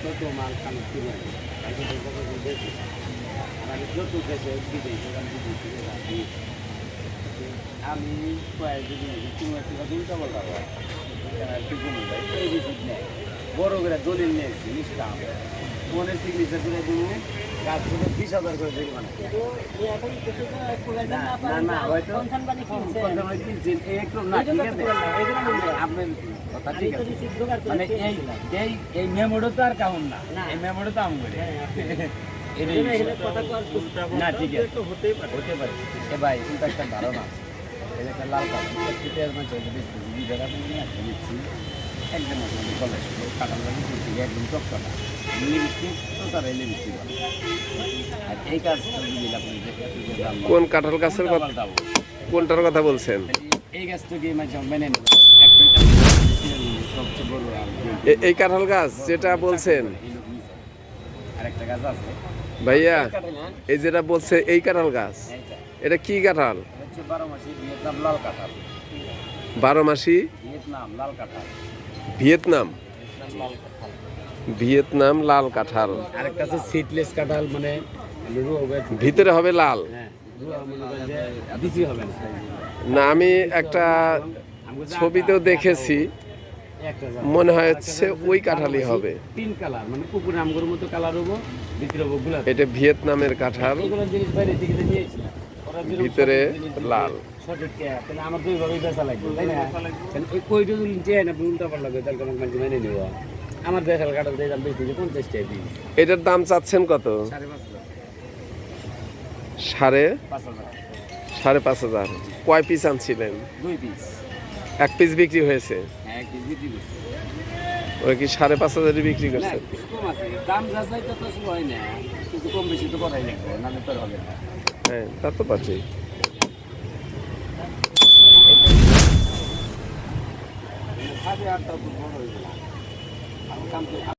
ছোট মাল কাম কিনে বেশি আমি কয়েকদিন তুমি একটু উল্টা বলতে পারব কমে যাই এই বড় করে দলিল নিয়ে এসেছি নিষ্কাম মনে সিগনেচার করে দিব কাজ করে বিশ হাজার করে মানে না না না হয়তো কিনছেন এই একটু না ঠিক আছে আপনার কথা ঠিক আছে মানে এই এই এই মেমোটা তো আর কেমন না। এই মেমোটা তো আমি এটাই না ঠিক আছে। হতে পারে। এ ভাই কিন্তু একটা ধারণা আছে। এই একটা লাল কাপড় পেঁয়াজ মাছ হয়েছে বেশি দুই জায়গা নিয়ে আসতে দিচ্ছি একদম কলেজ। কাটার লাগে দিচ্ছি একদম চকচকা লিপস্টিক তো তারা লিপস্টিক আর এই কাজটা যদি আপনি দেখে আপনি যে দাম কোন কাঁঠাল গাছের কথা কোনটার কথা বলছেন? এই গাছটাকে মেনে নেবে? এই কাঁঠাল গাছ যেটা বলছেন আরেকটা গাছ আছে। ভাইয়া হ্যাঁ? এই যেটা বলছে এই কাঁঠাল গাছ এটা কি কাঁঠাল? বারো মাসি ভিয়েতনাম লাল কাঁঠাল। বারো মাসি ভিয়েতনাম লাল কাঁঠাল। ভিয়েতনাম? ভিয়েতনাম লাল কাঁঠাল। ভিয়েতনাম লাল কাঁঠাল। আরেকটা আছে সিডলেস কাঁঠাল মানে ভিতরে হবে লাল? হ্যাঁ না। আমি একটা ছবিতেও দেখেছি। মনে হচ্ছে ওই কাঁঠালই হবে। তিন কালার মানে কুকুর আমগুলোর মতো কালার হব ভিতরে হবগুলা এটা ভিয়েতনামের কাঁঠাল। জিনিস বাইরে থেকে নিয়েছিলাম ভিতরে লাল। তাহলে আমার দুই ভাবে বেচা লাগবে তাই না? ওই কইটা যদি চেয়ে না উল্টা পাল্টা লাগবে তাহলে আমাকে মানুষ মেনে নিব। আমার দেশের কাটাল দিয়ে দাম বেশি পঞ্চাশ টাকা পিস এটার দাম চাচ্ছেন কত? সাড়ে সাড়ে পাঁচ হাজার। কয় পিস আনছিলেন? দুই পিস এক পিস বিক্রি হয়েছে। হ্যাঁ ওই কি সাড়ে পাঁচ হাজারে বিক্রি করছে? দাম যা চাই তো শুরু হয় না। কিছু কম বেশি তো করাই লাগবে নাহলে তো হবে না। হ্যাঁ তা তো পাচ্ছি। সাড়ে আটটা বড় হয়ে গেলাম। তো